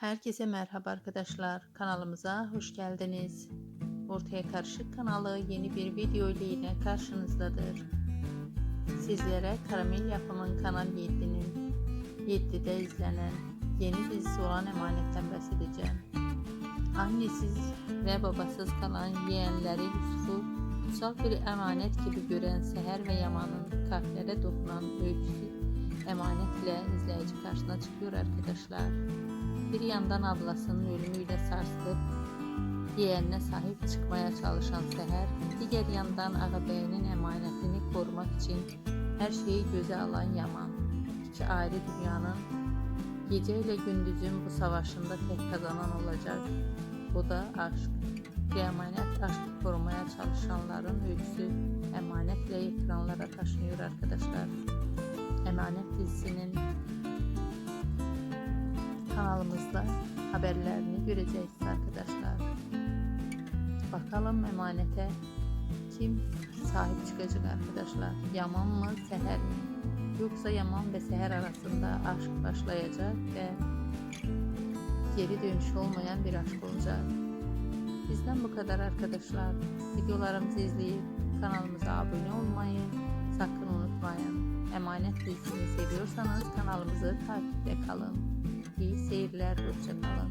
Herkese merhaba arkadaşlar. Kanalımıza hoş geldiniz. Ortaya Karışık kanalı yeni bir video ile yine karşınızdadır. Sizlere Karamel yapımın Kanal 7'nin 7'de izlenen yeni dizisi olan Emanet'ten bahsedeceğim. Annesiz ve babasız kalan yeğenleri Yusuf'u kutsal bir emanet gibi gören Seher ve Yaman'ın kalplere dokunan öyküsü emanetle izleyici karşısına çıkıyor arkadaşlar. Bir yandan ablasının ölümüyle sarsılıp yeğenine sahip çıkmaya çalışan Seher, diğer yandan ağabeyinin emanetini korumak için her şeyi göze alan Yaman. İki ayrı dünyanın gece ile gündüzün bu savaşında tek kazanan olacak. O da aşk. Bir emanet aşkı korumaya çalışanların öyküsü emanetle ekranlara taşınıyor arkadaşlar. Emanet dizisinin kanalımızda haberlerini göreceğiz arkadaşlar. Bakalım emanete kim sahip çıkacak arkadaşlar? Yaman mı, Seher mi? Yoksa Yaman ve Seher arasında aşk başlayacak ve geri dönüş olmayan bir aşk olacak. Bizden bu kadar arkadaşlar. Videolarımızı izleyip kanalımıza abone olmayı sakın unutmayın. Emanet dizisini seviyorsanız kanalımızı takipte kalın. İyi seyirler, hoşçakalın.